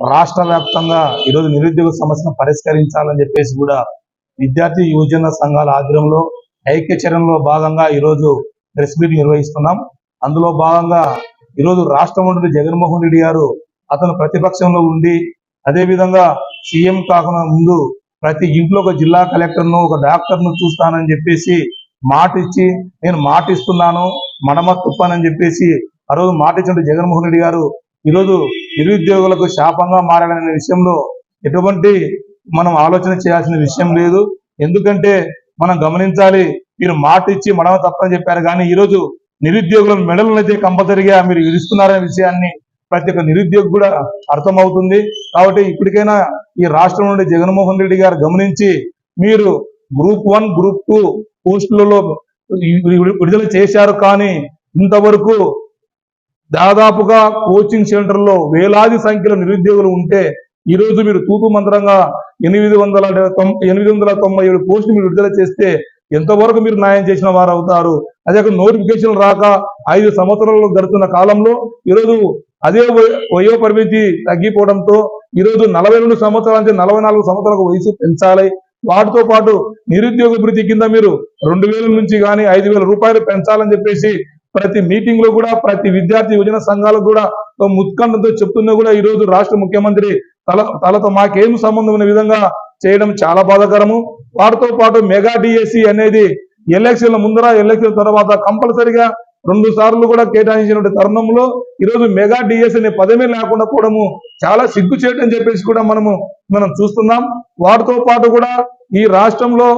రాష్ట్ర వ్యాప్తంగా ఈరోజు నిరుద్యోగ సమస్యను పరిష్కరించాలని చెప్పేసి కూడా విద్యార్థి యువజన సంఘాల ఆధ్వర్యంలో ఐక్యచరణలో భాగంగా ఈరోజు ప్రెస్ మీట్ నిర్వహిస్తున్నాం. అందులో భాగంగా ఈరోజు రాష్ట్ర మంత్రి జగన్మోహన్ రెడ్డి గారు అతను ప్రతిపక్షంలో ఉండి అదే విధంగా సీఎం కాకుండా ముందు ప్రతి ఇంట్లో ఒక జిల్లా కలెక్టర్ను ఒక డాక్టర్ను చూస్తానని చెప్పేసి మాట ఇచ్చి నేను మాట ఇస్తున్నాను మడమ తుప్పానని చెప్పేసి ఆ రోజు మాట ఇచ్చిన జగన్మోహన్ రెడ్డి గారు ఈరోజు నిరుద్యోగులకు శాపంగా మారాలనే విషయంలో ఎటువంటి మనం ఆలోచన చేయాల్సిన విషయం లేదు. ఎందుకంటే మనం గమనించాలి మీరు మాట ఇచ్చి మడమ తప్పని చెప్పారు. కానీ ఈరోజు నిరుద్యోగుల మెడలను అయితే కంపల్సరిగా మీరు విధిస్తున్నారనే విషయాన్ని ప్రతి ఒక్క నిరుద్యోగి కూడా అర్థమవుతుంది. కాబట్టి ఇప్పటికైనా ఈ రాష్ట్రం నుండి జగన్మోహన్ రెడ్డి గారు గమనించి మీరు గ్రూప్ వన్ గ్రూప్ టూ పోస్టులలో విడుదల చేశారు. కానీ ఇంతవరకు దాదాపుగా కోచింగ్ సెంటర్లో వేలాది సంఖ్యలో నిరుద్యోగులు ఉంటే ఈ రోజు మీరు తూతు మంత్రంగా ఎనిమిది వందల ఎనిమిది వందల తొంభై ఏడు పోస్టులు మీరు విడుదల చేస్తే ఎంతవరకు మీరు న్యాయం చేసిన వారు అవుతారు అదే నోటిఫికేషన్ రాక ఐదు సంవత్సరాలు గడుతున్న కాలంలో ఈరోజు అదే వయో పరిమితి తగ్గిపోవడంతో ఈరోజు నలభై రెండు సంవత్సరాల నుంచి నలభై నాలుగు సంవత్సరాలకు వయసు పెంచాలి. వాటితో పాటు నిరుద్యోగ భృతి కింద మీరు రెండు వేల నుంచి కానీ ఐదు వేల రూపాయలు పెంచాలని చెప్పేసి ప్రతి మీటింగ్లో కూడా ప్రతి విద్యార్థి యువజన సంఘాలకు కూడా ముత్కండంతో చెప్తున్నా కూడా ఈ రోజు రాష్ట్ర ముఖ్యమంత్రి తల తలతో మాకేం సంబంధం ఉన్న విధంగా చేయడం చాలా బాధాకరము. వాటితో పాటు మెగా డిఎస్సి అనేది ఎలక్షన్ల ముందర ఎలక్షన్ తర్వాత కంపల్సరిగా రెండు సార్లు కూడా కేటాయించినటువంటి తరుణంలో ఈరోజు మెగా డిఎస్ అనే పదమే లేకుండా పోవడము చాలా సిగ్గు చేయటం చెప్పేసి కూడా మనము మనం చూస్తున్నాం. వాటితో పాటు కూడా ఈ రాష్ట్రంలో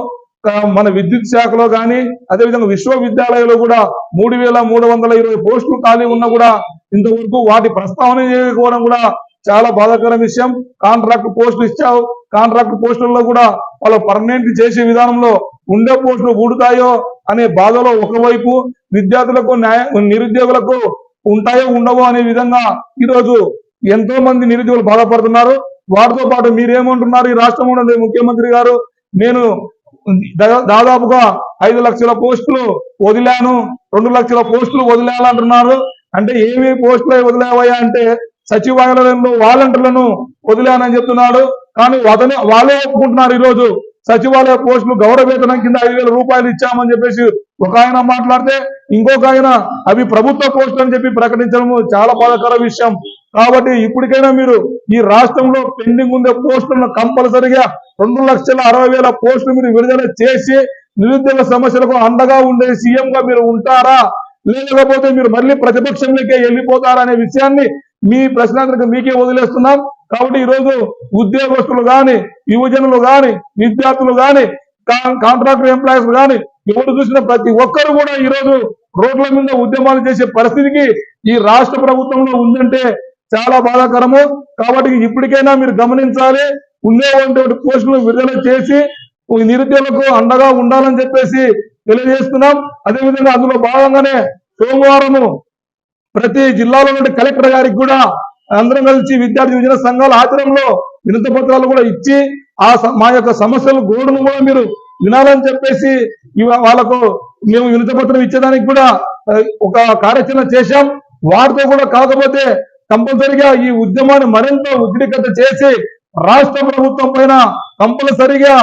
మన విద్యుత్ శాఖలో కానీ అదేవిధంగా విశ్వవిద్యాలయంలో కూడా మూడు వేల మూడు వందల ఇరవై పోస్టులు ఖాళీ ఉన్నా కూడా ఇంతవరకు వాటి ప్రస్తావన చేయకపోవడం కూడా చాలా బాధాకర విషయం. కాంట్రాక్ట్ పోస్టులు ఇచ్చావు. కాంట్రాక్ట్ పోస్టుల్లో కూడా వాళ్ళు పర్మనెంట్ చేసే విధానంలో ఉండే పోస్టులు ఊడుతాయో అనే బాధలో ఒకవైపు విద్యార్థులకు న్యాయ నిరుద్యోగులకు ఉంటాయో ఉండవో అనే విధంగా ఈరోజు ఎంతో మంది నిరుద్యోగులు బాధపడుతున్నారు. వాటితో పాటు మీరేమంటున్నారు? ఈ రాష్ట్రంలో ఉండే ముఖ్యమంత్రి గారు నేను దాదాపుగా ఐదు లక్షల పోస్టులు వదిలాను రెండు లక్షల పోస్టులు వదిలేయాలంటున్నారు. అంటే ఏమి పోస్టులు వదిలేవయ్యా అంటే సచివాలయంలో వాలంటీర్లను వదిలానని చెప్తున్నాడు. కానీ అతనే వాళ్ళే ఒప్పుకుంటున్నారు ఈ రోజు సచివాలయ పోస్టులు గౌరవ వేతనం కింద ఐదు వేల రూపాయలు ఇచ్చామని చెప్పేసి ఒక ఆయన మాట్లాడితే ఇంకొక ఆయన అవి ప్రభుత్వ పోస్టులు అని చెప్పి ప్రకటించడం చాలా బాధాకర విషయం. కాబట్టి ఇప్పటికైనా మీరు ఈ రాష్ట్రంలో పెండింగ్ ఉండే పోస్టులను కంపల్సరిగా రెండు లక్షల అరవై వేల పోస్టులు మీరు విడుదల చేసి నిరుద్యోగ సమస్యలకు అండగా ఉండే సీఎం గా మీరు ఉంటారా? లేకపోతే మీరు మళ్ళీ ప్రతిపక్షంలోకే వెళ్ళిపోతారా అనే విషయాన్ని మీ ప్రశ్నార్థకు మీకే వదిలేస్తున్నాం. కాబట్టి ఈ రోజు ఉద్యోగస్తులు కానీ యువజనులు కానీ విద్యార్థులు గాని కాంట్రాక్టర్ ఎంప్లాయీస్ కానీ ఎవరు చూసిన ప్రతి ఒక్కరు కూడా ఈ రోజు రోడ్ల మీద ఉద్యమాలు చేసే పరిస్థితికి ఈ రాష్ట్ర ప్రభుత్వంలో ఉందంటే చాలా బాధాకరము. కాబట్టి ఇప్పటికైనా మీరు గమనించాలి. ఉండేటువంటి పోస్టులు విడుదల చేసి నిరుద్యోగులకు అండగా ఉండాలని చెప్పేసి తెలియజేస్తున్నాం. అదేవిధంగా అందులో భాగంగానే సోమవారము ప్రతి జిల్లాలో నుండి కలెక్టర్ గారికి కూడా అందరం కలిసి విద్యార్థి విజయ సంఘాల ఆచరణలో వినతి పత్రాలు కూడా ఇచ్చి ఆ మా యొక్క సమస్యలు గోడును కూడా మీరు వినాలని చెప్పేసి వాళ్ళకు మేము వినతి పత్రం ఇచ్చేదానికి కూడా ఒక కార్యాచరణ చేశాం. వారితో కూడా కాకపోతే కంపల్సరిగా ఈ ఉద్యమాన్ని మరింత ఉద్రిక్తత చేసి రాష్ట్ర ప్రభుత్వం పైన కంపల్సరిగా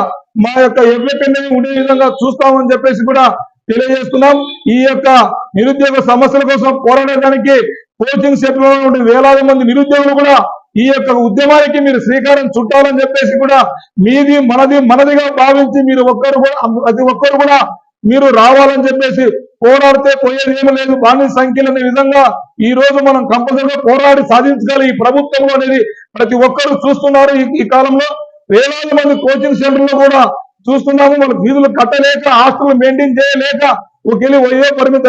మా యొక్క ఎవ్వెక్కడనే ఉండే విధంగా చూస్తామని చెప్పేసి కూడా తెలియజేస్తున్నాం. ఈ యొక్క నిరుద్యోగ సమస్యల కోసం పోరాడడానికి కోచింగ్ సెంటర్లో ఉండే వేలాది మంది నిరుద్యోగులు కూడా ఈ యొక్క ఉద్యమానికి మీరు శ్రీకారం చుట్టాలని చెప్పేసి కూడా మీది మనది మనదిగా భావించి మీరు ఒక్కరు కూడా ప్రతి ఒక్కరు కూడా మీరు రావాలని చెప్పేసి పోరాడితే పోయేది లేదు. బాణి సంఖ్యలు అనే విధంగా ఈ రోజు మనం కంపల్సరీగా పోరాడి సాధించగల. ఈ ప్రభుత్వంలో అనేది ప్రతి ఒక్కరు చూస్తున్నారు ఈ- కాలంలో. వేలాది మంది కోచింగ్ సెంటర్లో కూడా చూస్తున్నాము. మన ఫీజులు కట్టలేక హాస్టల్ మెయింటైన్ చేయలేక ఒకెళ్ళి వయో పరిమితి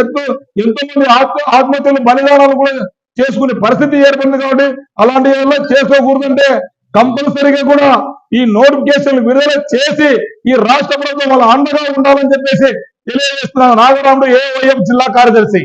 ఎంతో మంది ఆత్మ ఆత్మహత్యలు బలిదానాలు కూడా చేసుకునే పరిస్థితి ఏర్పడింది కాబట్టి అలాంటి వల్ల చేసుకోకూడదంటే కంపల్సరీగా కూడా ఈ నోటిఫికేషన్ విడుదల చేసి ఈ రాష్ట్ర ప్రభుత్వం వాళ్ళ అండగా ఉండాలని చెప్పేసి తెలియజేస్తున్నాను నాగరాముడు ఏ జిల్లా కార్యదర్శి